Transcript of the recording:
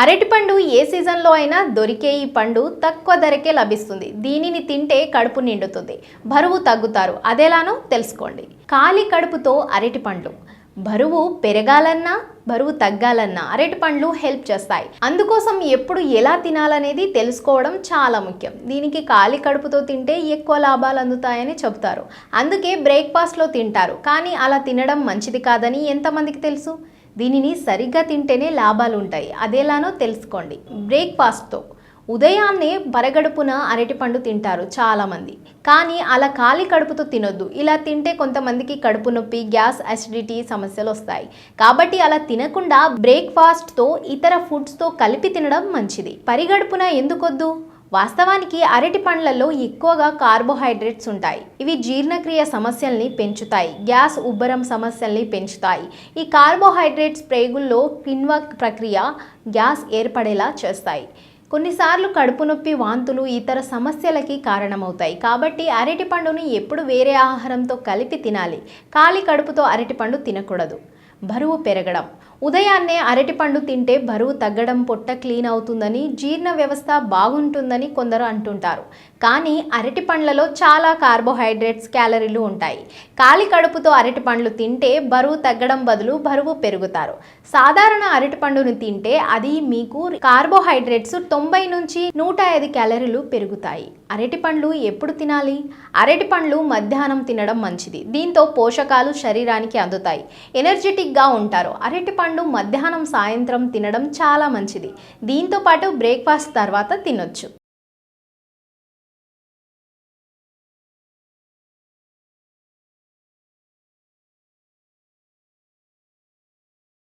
అరటిపండు ఏ సీజన్లో అయినా దొరికే ఈ పండు తక్కువ ధరకే లభిస్తుంది. దీనిని తింటే కడుపు నిండుతుంది. బరువు తగ్గుతారు. అదేలానో తెలుసుకోండి. ఖాళీ కడుపుతో అరటిపండ్లు బరువు పెరగాలన్నా బరువు తగ్గాలన్నా అరటి పండ్లు హెల్ప్ చేస్తాయి. అందుకోసం ఎప్పుడు ఎలా తినాలనేది తెలుసుకోవడం చాలా ముఖ్యం. దీనికి ఖాళీ కడుపుతో తింటే ఎక్కువ లాభాలు అందుతాయని చెబుతారు. అందుకే బ్రేక్ఫాస్ట్లో తింటారు. కానీ అలా తినడం మంచిది కాదని ఎంతమందికి తెలుసు? దీనిని సరిగ్గా తింటేనే లాభాలు ఉంటాయి అదేలానో తెలుసుకోండి. బ్రేక్ఫాస్ట్తో ఉదయాన్నే బరగడుపున అరటిపండు తింటారు చాలామంది. కానీ అలా ఖాళీ కడుపుతో తినొద్దు. ఇలా తింటే కొంతమందికి కడుపు నొప్పి గ్యాస్ అసిడిటీ సమస్యలు వస్తాయి కాబట్టి అలా తినకుండా బ్రేక్ఫాస్ట్తో ఇతర ఫుడ్స్తో కలిపి తినడం మంచిది. పరిగడుపున ఎందుకొద్దు? వాస్తవానికి అరటి పండ్లలో ఎక్కువగా కార్బోహైడ్రేట్స్ ఉంటాయి. ఇవి జీర్ణక్రియ సమస్యల్ని పెంచుతాయి. గ్యాస్ ఉబ్బరం సమస్యల్ని పెంచుతాయి. ఈ కార్బోహైడ్రేట్స్ ప్రేగుల్లో కిన్వ ప్రక్రియ గ్యాస్ ఏర్పడేలా చేస్తాయి. కొన్నిసార్లు కడుపు నొప్పి వాంతులు ఇతర సమస్యలకి కారణమవుతాయి. కాబట్టి అరటి పండుని ఎప్పుడు వేరే ఆహారంతో కలిపి తినాలి. ఖాళీ కడుపుతో అరటిపండు తినకూడదు. బరువు పెరగడం. ఉదయాన్నే అరటిపండు తింటే బరువు తగ్గడం పొట్ట క్లీన్ అవుతుందని జీర్ణ వ్యవస్థ బాగుంటుందని కొందరు అంటుంటారు. కానీ అరటి పండ్లలో చాలా కార్బోహైడ్రేట్స్ క్యాలరీలు ఉంటాయి. ఖాళీ కడుపుతో అరటి పండ్లు తింటే బరువు తగ్గడం బదులు బరువు పెరుగుతారు. సాధారణ అరటి పండును తింటే అది మీకు కార్బోహైడ్రేట్స్ తొంభై నుంచి నూట ఐదు క్యాలరీలు పెరుగుతాయి. అరటి పండ్లు ఎప్పుడు తినాలి? అరటి పండ్లు మధ్యాహ్నం తినడం మంచిది. దీంతో పోషకాలు శరీరానికి అందుతాయి. ఎనర్జెటిక్ ఎనర్జెటిక్గా ఉంటారు. అరటిపండు మధ్యాహ్నం సాయంత్రం తినడం చాలా మంచిది. దీంతో పాటు బ్రేక్ఫాస్ట్ తర్వాత తినొచ్చు.